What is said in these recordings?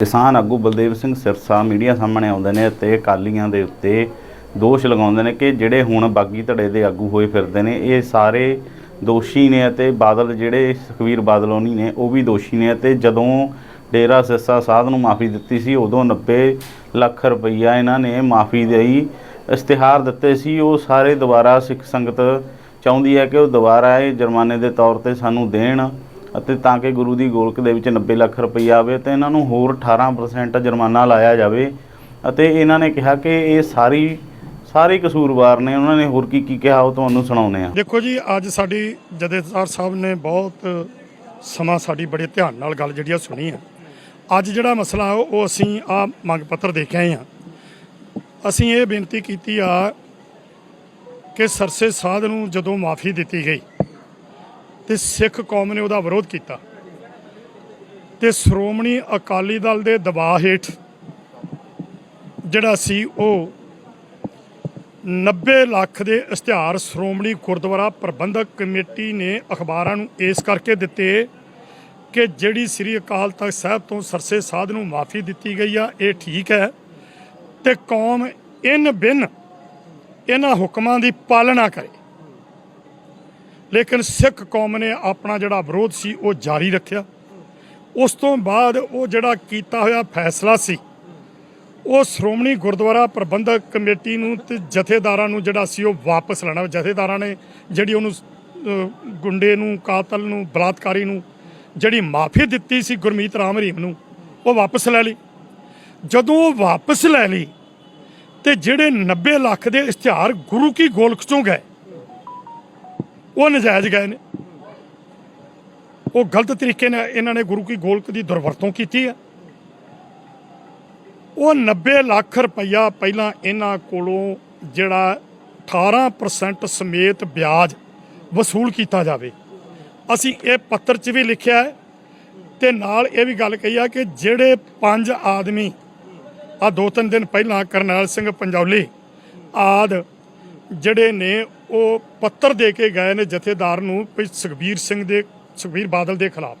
ਕਿਸਾਨ ਆਗੂ ਬਲਦੇਵ ਸਿੰਘ ਸਿਰਸਾ ਮੀਡੀਆ ਸਾਹਮਣੇ ਆਉਂਦੇ ਨੇ ਅਤੇ ਅਕਾਲੀਆਂ ਦੇ ਉੱਤੇ ਦੋਸ਼ ਲਗਾਉਂਦੇ ਨੇ ਕਿ ਜਿਹੜੇ ਹੁਣ ਬਾਗੀ ਧੜੇ ਦੇ ਆਗੂ ਹੋਏ ਫਿਰਦੇ ਨੇ, ਇਹ ਸਾਰੇ ਦੋਸ਼ੀ ਨੇ ਅਤੇ ਬਾਦਲ ਜਿਹੜੇ ਸੁਖਵੀਰ ਬਾਦਲ ਹੋਣੀ ਨੇ, ਉਹ ਵੀ ਦੋਸ਼ੀ ਨੇ ਅਤੇ ਜਦੋਂ ਡੇਰਾ ਸਿਰਸਾ ਸਾਧ ਨੂੰ ਮਾਫੀ ਦਿੱਤੀ ਸੀ, ਉਦੋਂ 90 ਲੱਖ ਰੁਪਈਆ ਇਹਨਾਂ ਨੇ ਮਾਫੀ ਦੇਈ, ਇਸ਼ਤਿਹਾਰ ਦਿੱਤੇ ਸੀ। ਉਹ ਸਾਰੇ ਦੁਬਾਰਾ ਸਿੱਖ ਸੰਗਤ ਚਾਹੁੰਦੀ ਹੈ ਕਿ ਉਹ ਦੁਬਾਰਾ ਇਹ ਜੁਰਮਾਨੇ ਦੇ ਤੌਰ ਤੇ ਸਾਨੂੰ ਦੇਣ। ਅਤੇ ਤਾਂ ਕਿ ਗੁਰੂ ਦੀ ਗੋਲਕ ਦੇ ਵਿੱਚ 90 ਲੱਖ ਰੁਪਈਆ ਆਵੇ ਤੇ ਇਹਨਾਂ ਨੂੰ ਹੋਰ 18% ਜੁਰਮਾਨਾ ਲਾਇਆ ਜਾਵੇ। ਅਤੇ ਇਹਨਾਂ ਨੇ ਕਿਹਾ ਕਿ ਇਹ ਸਾਰੀ, ਸਾਰੇ ਕਸੂਰਵਾਰ ਨੇ। ਉਹਨਾਂ ਨੇ ਹੋਰ ਕੀ ਕੀ ਕਿਹਾ ਉਹ ਤੁਹਾਨੂੰ ਸੁਣਾਉਂਦੇ ਆ ਦੇਖੋ ਜੀ, ਅੱਜ ਸਾਡੀ ਜਥੇਦਾਰ ਸਾਹਿਬ ਨੇ ਬਹੁਤ ਸਮਾਂ ਸਾਡੀ ਬੜੇ ਧਿਆਨ ਨਾਲ ਗੱਲ ਜਿਹੜੀ ਆ ਸੁਣੀ ਆ। ਅੱਜ ਜਿਹੜਾ ਮਸਲਾ ਉਹ ਅਸੀਂ ਆ ਮੰਗ ਪੱਤਰ ਦੇ ਕੇ ਆਏ ਆ ਅਸੀਂ ਇਹ ਬੇਨਤੀ ਕੀਤੀ ਆ ਕਿ ਸਰਸੇ ਸਾਧ ਨੂੰ ਜਦੋਂ ਮਾਫੀ ਦਿੱਤੀ ਗਈ ਤੇ ਸਿੱਖ ਕੌਮ ਨੇ ਉਹਦਾ ਵਿਰੋਧ ਕੀਤਾ। ਤੇ ਸ਼੍ਰੋਮਣੀ ਅਕਾਲੀ ਦਲ ਦੇ ਦਬਾਅ ਹੇਠ ਜਿਹੜਾ ਸੀ ਉਹ 90 ਲੱਖ ਦੇ ਇਸ਼ਤਿਹਾਰ ਸ਼੍ਰੋਮਣੀ ਗੁਰਦੁਆਰਾ ਪ੍ਰਬੰਧਕ ਕਮੇਟੀ ਨੇ ਅਖਬਾਰਾਂ ਨੂੰ ਇਸ ਕਰਕੇ ਦਿੱਤੇ ਕਿ ਜਿਹੜੀ ਸ੍ਰੀ ਅਕਾਲ ਤਖਤ ਸਾਹਿਬ ਤੋਂ ਸਰਸੇ ਸਾਧ ਨੂੰ ਮਾਫੀ ਦਿੱਤੀ ਗਈ ਆ, ਇਹ ਠੀਕ ਹੈ ਤੇ ਕੌਮ ਇਨ ਬਿਨ ਇਹਨਾਂ ਹੁਕਮਾਂ ਦੀ ਪਾਲਣਾ ਕਰੇ। ਲੇਕਿਨ ਸਿੱਖ ਕੌਮ ਨੇ ਆਪਣਾ ਜਿਹੜਾ ਵਿਰੋਧ ਸੀ, ਉਹ ਜਾਰੀ ਰੱਖਿਆ। ਉਸ ਤੋਂ ਬਾਅਦ ਉਹ ਜਿਹੜਾ ਕੀਤਾ ਹੋਇਆ ਫੈਸਲਾ ਸੀ, ਉਹ ਸ਼੍ਰੋਮਣੀ ਗੁਰਦੁਆਰਾ ਪ੍ਰਬੰਧਕ ਕਮੇਟੀ ਨੂੰ ਤੇ ਜਥੇਦਾਰਾਂ ਨੂੰ ਜਿਹੜਾ ਸੀ, ਉਹ ਵਾਪਸ ਲੈਣਾ। ਜਥੇਦਾਰਾਂ ਨੇ ਜਿਹੜੀ ਉਹਨੂੰ ਗੁੰਡੇ ਨੂੰ, ਕਾਤਲ ਨੂੰ, ਬਲਾਤਕਾਰੀ ਨੂੰ ਜਿਹੜੀ ਮਾਫੀ ਦਿੱਤੀ ਸੀ ਗੁਰਮੀਤ ਰਾਮ ਰਹੀਮ ਨੂੰ, ਉਹ ਵਾਪਸ ਲੈ ਲਈ। ਜਦੋਂ ਉਹ ਵਾਪਸ ਲੈ ਲਈ ਤੇ ਜਿਹੜੇ 90 ਲੱਖ ਦੇ ਇਸ਼ਤਿਹਾਰ ਗੁਰੂ ਕੀ ਗੋਲਕ ਚੋਂ ਗਏ ਉਹ ਨਜਾਇਜ਼ ਗਏ ਨੇ। ਉਹ ਗਲਤ ਤਰੀਕੇ ਨਾਲ ਇਹਨਾਂ ਨੇ ਗੁਰੂ ਕੀ ਗੋਲਕ ਦੀ ਦੁਰਵਰਤੋਂ ਕੀਤੀ ਹੈ ਉਹ 90 ਲੱਖ ਰੁਪਈਆ ਪਹਿਲਾਂ ਇਹਨਾਂ ਕੋਲੋਂ ਜਿਹੜਾ 18% ਸਮੇਤ ਵਿਆਜ ਵਸੂਲ ਕੀਤਾ ਜਾਵੇ। ਅਸੀਂ ਇਹ ਪੱਤਰ 'ਚ ਵੀ ਲਿਖਿਆ ਹੈ ਤੇ ਨਾਲ ਇਹ ਵੀ ਗੱਲ ਕਹੀ ਆ ਕਿ ਜਿਹੜੇ ਪੰਜ ਆਦਮੀ ਆ ਦੋ ਤਿੰਨ ਦਿਨ ਪਹਿਲਾਂ ਕਰਨੈਲ ਸਿੰਘ ਪੰਜੌਲੀ ਆਦ ਜਿਹੜੇ ਨੇ ਉਹ ਪੱਤਰ ਦੇ ਕੇ ਗਏ ਨੇ ਜਥੇਦਾਰ ਨੂੰ ਵੀ ਸੁਖਬੀਰ ਸਿੰਘ ਦੇ, ਸੁਖਬੀਰ ਬਾਦਲ ਦੇ ਖਿਲਾਫ।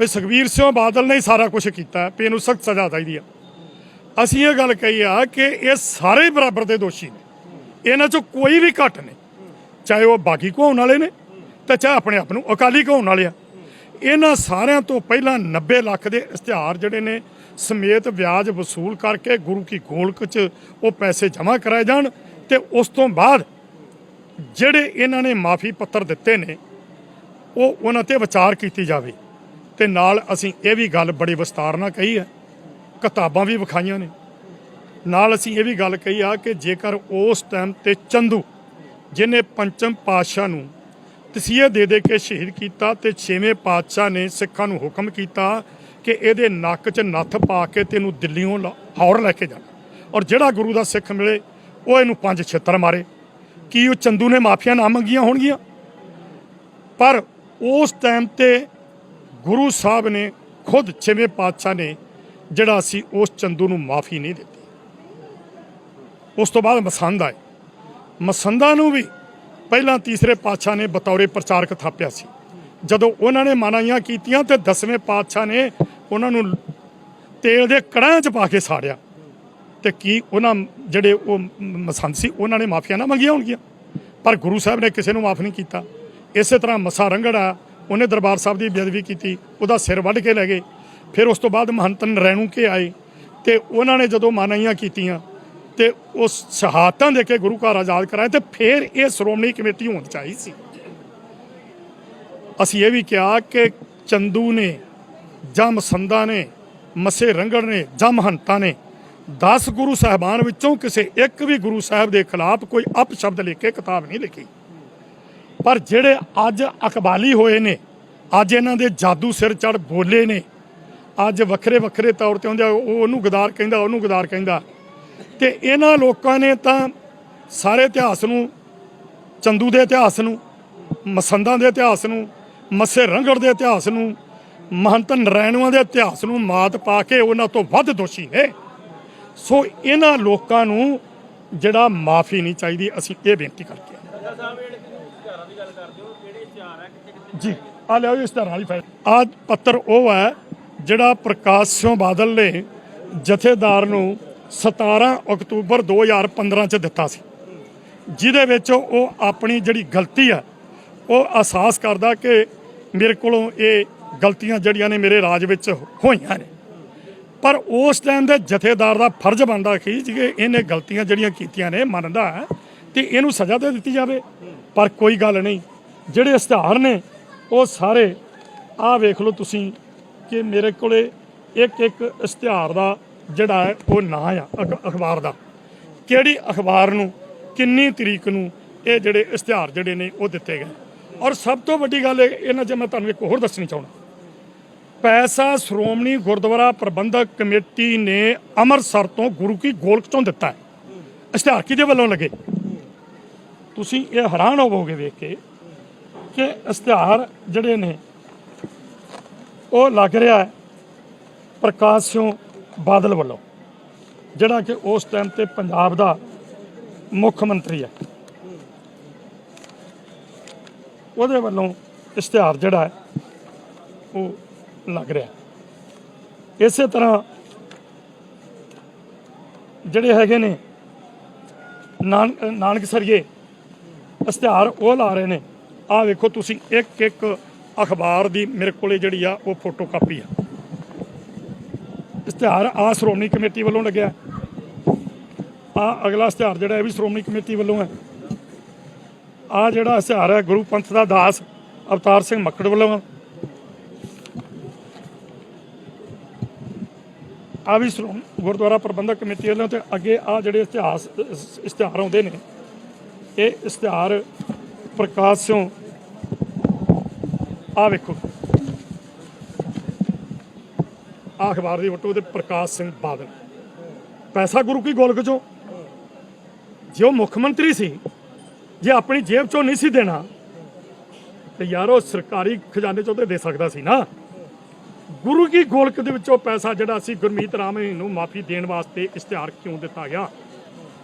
ਵੀ ਸੁਖਬੀਰ ਸਿੰਘ ਬਾਦਲ ਨੇ ਹੀ ਸਾਰਾ ਕੁਝ ਕੀਤਾ ਵੀ ਇਹਨੂੰ ਸਖਤ ਸਜ਼ਾ ਚਾਹੀਦੀ ਆ। ਅਸੀਂ ਇਹ ਗੱਲ ਕਹੀ ਆ ਕਿ ਇਹ ਸਾਰੇ ਹੀ ਬਰਾਬਰ ਦੇ ਦੋਸ਼ੀ ਨੇ। ਇਹਨਾਂ ਚੋਂ ਕੋਈ ਵੀ ਘੱਟ ਨਹੀਂ। ਚਾਹੇ ਉਹ ਬਾਗੀ ਕਹਾਉਣ ਵਾਲੇ ਨੇ ਤੇ ਚਾਹੇ ਆਪਣੇ ਆਪ ਨੂੰ ਅਕਾਲੀ ਕਹਾਉਣ ਵਾਲੇ ਆ। ਇਹਨਾਂ ਸਾਰਿਆਂ ਤੋਂ ਪਹਿਲਾਂ 90 ਲੱਖ ਦੇ ਇਸ਼ਤਿਹਾਰ ਜਿਹੜੇ ਨੇ, ਸਮੇਤ ਵਿਆਜ ਵਸੂਲ ਕਰਕੇ ਗੁਰੂ ਕੀ ਗੋਲਕ 'ਚ ਉਹ ਪੈਸੇ ਜਮ੍ਹਾਂ ਕਰਾਏ ਜਾਣ ਤੇ ਉਸ ਤੋਂ ਬਾਅਦ ਜਿਹੜੇ ਇਹਨਾਂ ਨੇ ਮਾਫੀ ਪੱਤਰ ਦਿੱਤੇ ਨੇ, ਉਹ ਉਹਨਾਂ ਤੇ ਵਿਚਾਰ ਕੀਤੀ ਜਾਵੇ। ਤੇ ਨਾਲ ਅਸੀਂ ਇਹ ਵੀ ਗੱਲ ਬੜੀ ਵਿਸਤਾਰ ਨਾਲ ਕਹੀ ਹੈ, ਕਿਤਾਬਾਂ ਵੀ ਵਿਖਾਈਆਂ ਨੇ। ਨਾਲ ਅਸੀਂ ਇਹ ਵੀ ਗੱਲ ਕਹੀ ਆ ਕਿ ਜੇਕਰ ਉਸ ਟਾਈਮ ਤੇ ਚੰਦੂ ਜਿਨੇ ਪੰਚਮ ਪਾਤਸ਼ਾਹ ਨੂੰ ਤਸੀਹੇ ਦੇ ਦੇ ਕੇ ਸ਼ਹੀਦ ਕੀਤਾ ਤੇ ਛੇਵੇਂ ਪਾਤਸ਼ਾਹ ਨੇ ਸਿੱਖਾਂ ਨੂੰ ਹੁਕਮ ਕੀਤਾ ਕਿ ਇਹਦੇ ਨੱਕ 'ਚ ਨੱਥ ਪਾ ਕੇ ਤੈਨੂੰ ਦਿੱਲੀੋਂ ਲਾਹੌਰ ਲੈ ਕੇ ਜਾਣਾ। ਔਰ ਜਿਹੜਾ ਗੁਰੂ ਦਾ ਸਿੱਖ ਮਿਲੇ, ਉਹ ਇਹਨੂੰ ਪੰਜ ਛਿੱਤਰ ਮਾਰੇ। ਕੀ ਉਹ ਚੰਦੂ ਨੇ ਮਾਫੀਆਂ ਨਾ ਮੰਗੀਆਂ ਹੋਣਗੀਆਂ? ਪਰ ਉਸ ਟਾਈਮ ਤੇ ਗੁਰੂ ਸਾਹਿਬ ਨੇ ਖੁਦ ਛੇਵੇਂ ਪਾਤਸ਼ਾਹ ਨੇ ਜਿਹੜਾ ਸੀ ਉਸ ਚੰਦੂ ਨੂੰ ਮਾਫੀ ਨਹੀਂ ਦਿੱਤੀ। ਉਸ ਤੋਂ ਬਾਅਦ ਮਸੰਦ ਆਏ। ਮਸੰਦਾਂ ਨੂੰ ਵੀ ਪਹਿਲਾਂ ਤੀਸਰੇ ਪਾਤਸ਼ਾਹ ਨੇ ਬਤੌਰੇ ਪ੍ਰਚਾਰਕ ਥਾਪਿਆ ਸੀ। ਜਦੋਂ ਉਹਨਾਂ ਨੇ ਮਨਾਈਆਂ ਕੀਤੀਆਂ ਤੇ ਦਸਵੇਂ ਪਾਤਸ਼ਾਹ ਨੇ ਉਹਨਾਂ ਨੂੰ ਤੇਲ ਦੇ ਕੜਾਹ 'ਚ ਪਾ ਕੇ ਸਾੜਿਆ। ਤੇ ਕੀ ਉਹਨਾਂ ਜਿਹੜੇ ਉਹ ਮਸੰਦ ਸੀ, ਉਹਨਾਂ ਨੇ ਮਾਫੀਆਂ ਨਾ ਮੰਗੀਆਂ ਹੋਣਗੀਆਂ। ਪਰ ਗੁਰੂ ਸਾਹਿਬ ਨੇ ਕਿਸੇ ਨੂੰ ਮਾਫ ਨਹੀਂ ਕੀਤਾ। ਇਸੇ ਤਰ੍ਹਾਂ ਮਸਾ ਰੰਗੜਾ ਉਹਨੇ ਦਰਬਾਰ ਸਾਹਿਬ ਦੀ ਬੇਅਦਬੀ ਕੀਤੀ, ਉਹਦਾ ਸਿਰ ਵੱਢ ਕੇ ਲੈ ਗਏ। ਫਿਰ ਉਸ ਤੋਂ ਬਾਅਦ ਮਹੰਤ ਨਰੈਣੂ ਕੇ ਆਏ ਤੇ ਉਹਨਾਂ ਨੇ ਜਦੋਂ ਮਾਨਾਈਆਂ ਕੀਤੀਆਂ ਤੇ ਉਸ ਸ਼ਹਾਦਤਾਂ ਦੇ ਕੇ ਗੁਰੂ ਘਰ ਆਜ਼ਾਦ ਕਰਾਏ ਤੇ ਫਿਰ ਇਹ ਸ਼੍ਰੋਮਣੀ ਕਮੇਟੀ ਹੋਣ ਚਾਹੀ ਸੀ। ਅਸੀਂ ਇਹ ਵੀ ਕਿਹਾ ਕਿ ਚੰਦੂ ਨੇ ਜਾਂ ਮਸੰਦਾ ਨੇ, ਮਸੇ ਰੰਗੜ ਨੇ ਜਾਂ ਮਹੰਤਾਂ ਨੇ 10 ਗੁਰੂ ਸਾਹਿਬਾਨ ਵਿੱਚੋਂ ਕਿਸੇ ਇੱਕ ਵੀ ਗੁਰੂ ਸਾਹਿਬ ਦੇ ਖਿਲਾਫ ਕੋਈ ਅਪਸ਼ਬਦ ਲਿਖ ਕੇ ਕਿਤਾਬ ਨਹੀਂ ਲਿਖੀ। ਪਰ ਜਿਹੜੇ ਅੱਜ ਅਕਬਾਲੀ ਹੋਏ ਨੇ, ਅੱਜ ਇਹਨਾਂ ਦੇ ਜਾਦੂ ਸਿਰ ਚੜ ਬੋਲੇ ਨੇ, ਅੱਜ ਵੱਖਰੇ ਵੱਖਰੇ ਤੌਰ ਤੇ ਹੁੰਦੇ ਉਹ ਉਹਨੂੰ ਗਦਾਰ ਕਹਿੰਦਾ, ਉਹਨੂੰ ਗਦਾਰ ਕਹਿੰਦਾ। ਤੇ ਇਹਨਾਂ ਲੋਕਾਂ ਨੇ ਤਾਂ ਸਾਰੇ ਇਤਿਹਾਸ ਨੂੰ, ਚੰਦੂ ਦੇ ਇਤਿਹਾਸ ਨੂੰ, ਮਸੰਦਾਂ ਦੇ ਇਤਿਹਾਸ ਨੂੰ, ਮੱਸੇ ਰੰਗੜ ਦੇ ਇਤਿਹਾਸ ਨੂੰ, ਮਹੰਤ ਨਰੈਣੂਆਂ ਦੇ ਇਤਿਹਾਸ ਨੂੰ ਮਾਤ ਪਾ ਕੇ ਉਹਨਾਂ ਤੋਂ ਵੱਧ ਦੋਸ਼ੀ ਨੇ। ਸੋ ਇਹਨਾਂ ਲੋਕਾਂ ਨੂੰ ਜਿਹੜਾ ਮਾਫੀ ਨਹੀਂ ਚਾਹੀਦੀ ਅਸੀਂ ਇਹ ਬੇਨਤੀ ਕਰਕੇ ਜੀ ਆ ਲਿਓ ਇਸ ਤਰ੍ਹਾਂ ਵਾਲੀ ਫਾਈਲ ਆ ਪੱਤਰ ਉਹ ਹੈ ਜਿਹੜਾ ਪ੍ਰਕਾਸ਼ ਸਿੰਘ ਬਾਦਲ ਨੇ ਜਥੇਦਾਰ ਨੂੰ 17 ਅਕਤੂਬਰ 2015 ਚ ਦਿੱਤਾ ਸੀ। ਜਿਹਦੇ ਵਿੱਚ ਉਹ ਆਪਣੀ ਜਿਹੜੀ ਗਲਤੀ ਆ ਉਹ ਅਹਿਸਾਸ ਕਰਦਾ ਕਿ ਮੇਰੇ ਕੋਲੋਂ ਇਹ ਗਲਤੀਆਂ ਜਿਹੜੀਆਂ ਨੇ ਮੇਰੇ ਰਾਜ ਵਿੱਚ ਹੋਈਆਂ ਨੇ। ਪਰ ਉਸ ਟਾਈਮ ਦੇ ਜਥੇਦਾਰ ਦਾ ਫਰਜ਼ ਬਣਦਾ ਸੀ ਕਿ ਇਹਨੇ ਗਲਤੀਆਂ ਜਿਹੜੀਆਂ ਕੀਤੀਆਂ ਨੇ ਮੰਨਦਾ ਹੈ, ਤੇ ਇਹਨੂੰ ਸਜ਼ਾ ਦੇ ਦਿੱਤੀ ਜਾਵੇ। ਪਰ ਕੋਈ ਗੱਲ ਨਹੀਂ, ਜਿਹੜੇ ਇਸ਼ਤਿਹਾਰ ਨੇ, ਉਹ ਸਾਰੇ, ਆਹ ਵੇਖ ਲਓ ਤੁਸੀਂ ਕਿ ਮੇਰੇ ਕੋਲੇ ਇੱਕ ਇੱਕ ਇਸ਼ਤਿਹਾਰ ਦਾ ਜਿਹੜਾ ਹੈ, ਉਹ ਨਾਂ ਆ ਅਖਬਾਰ ਦਾ। ਕਿਹੜੀ ਅਖਬਾਰ ਨੂੰ, ਕਿੰਨੀ ਤਰੀਕ ਨੂੰ ਇਹ ਜਿਹੜੇ ਇਸ਼ਤਿਹਾਰ ਜਿਹੜੇ ਨੇ, ਉਹ ਦਿੱਤੇ ਗਏ। ਔਰ ਸਭ ਤੋਂ ਵੱਡੀ ਗੱਲ ਇਹਨਾਂ 'ਚ ਮੈਂ ਤੁਹਾਨੂੰ ਇੱਕ ਹੋਰ ਦੱਸਣੀ ਚਾਹੁੰਦਾ। ਪੈਸਾ ਸ਼੍ਰੋਮਣੀ ਗੁਰਦੁਆਰਾ ਪ੍ਰਬੰਧਕ ਕਮੇਟੀ ਨੇ ਅੰਮ੍ਰਿਤਸਰ ਤੋਂ ਗੁਰੂ ਕੀ ਗੋਲਕ ਤੋਂ ਦਿੱਤਾ ਹੈ। ਇਸ਼ਤਿਹਾਰ ਕਿਹਦੇ ਵੱਲੋਂ ਲੱਗੇ। ਤੁਸੀਂ ਇਹ ਹੈਰਾਨ ਹੋਵੋਗੇ ਵੇਖ ਕੇ ਕਿ ਇਸ਼ਤਿਹਾਰ ਜਿਹੜੇ ਨੇ, ਉਹ ਲੱਗ ਰਿਹਾ ਹੈ ਪ੍ਰਕਾਸ਼ ਸਿੰਘ ਬਾਦਲ ਵੱਲੋਂ, ਜਿਹੜਾ ਕਿ ਉਸ ਟਾਈਮ ਤੇ ਪੰਜਾਬ ਦਾ ਮੁੱਖ ਮੰਤਰੀ ਹੈ। ਉਹਦੇ ਵੱਲੋਂ ਇਸ਼ਤਿਹਾਰ ਜਿਹੜਾ ਹੈ, ਉਹ ਲੱਗ ਰਿਹਾ। ਇਸੇ ਤਰ੍ਹਾਂ ਜਿਹੜੇ ਹੈਗੇ ਨੇ ਨਾਨਕ ਨਾਨਕ ਸਰੀਏ ਇਸ਼ਤਿਹਾਰ ਉਹ ਲਾ ਰਹੇ ਨੇ। ਆਹ ਵੇਖੋ ਤੁਸੀਂ ਇੱਕ ਇੱਕ ਅਖਬਾਰ ਦੀ ਮੇਰੇ ਕੋਲੇ ਜਿਹੜੀ ਆ, ਉਹ ਫੋਟੋ ਕਾਪੀ ਆ। ਇਸ਼ਤਿਹਾਰ ਆ ਸ਼੍ਰੋਮਣੀ ਕਮੇਟੀ ਵੱਲੋਂ ਲੱਗਿਆ। ਆ ਅਗਲਾ ਇਸ਼ਤਿਹਾਰ ਜਿਹੜਾ ਇਹ ਵੀ ਸ਼੍ਰੋਮਣੀ ਕਮੇਟੀ ਵੱਲੋਂ ਹੈ। ਆ ਜਿਹੜਾ ਇਸ਼ਤਿਹਾਰ ਹੈ ਗੁਰੂ ਪੰਥ ਦਾ ਦਾਸ ਅਵਤਾਰ ਸਿੰਘ ਮੱਕੜ ਵੱਲੋਂ। ਆ ਵੀ ਸ਼੍ਰੋਮਣੀ ਗੁਰਦੁਆਰਾ ਪ੍ਰਬੰਧਕ ਕਮੇਟੀ ਵੱਲੋਂ ਤੇ ਅੱਗੇ ਆ ਜਿਹੜੇ ਇਤਿਹਾਸ ਇਸ਼ਤਿਹਾਰ ਆਉਂਦੇ ਨੇ, ਇਹ ਇਸ਼ਤਿਹਾਰ ਪ੍ਰਕਾਸ਼ ਸਿੰਘ ਆ ਵੇਖੋ। ਆਹ ਅਖਬਾਰ ਦੀ ਫੋਟੋ ਤੇ ਪ੍ਰਕਾਸ਼ ਸਿੰਘ ਬਾਦਲ। ਪੈਸਾ ਗੁਰੂ ਕੀ ਗੋਲਕ ਚੋਂ? ਜੇ ਉਹ ਮੁੱਖ ਮੰਤਰੀ ਸੀ, ਜੇ ਆਪਣੀ ਜੇਬ ਚੋਂ ਨਹੀਂ ਸੀ ਦੇਣਾ, ਤੇ ਯਾਰ ਉਹ ਸਰਕਾਰੀ ਖਜ਼ਾਨੇ ਚੋਂ ਤੇ ਦੇ ਸਕਦਾ ਸੀ ਨਾ। ਗੁਰੂ ਕੀ ਗੋਲਕ ਦੇ ਵਿੱਚੋਂ ਪੈਸਾ ਜਿਹੜਾ ਸੀ ਗੁਰਮੀਤ ਰਾਮ ਨੂੰ ਮਾਫੀ ਦੇਣ ਵਾਸਤੇ ਇਸ਼ਤਿਹਾਰ ਕਿਉਂ ਦਿੱਤਾ ਗਿਆ?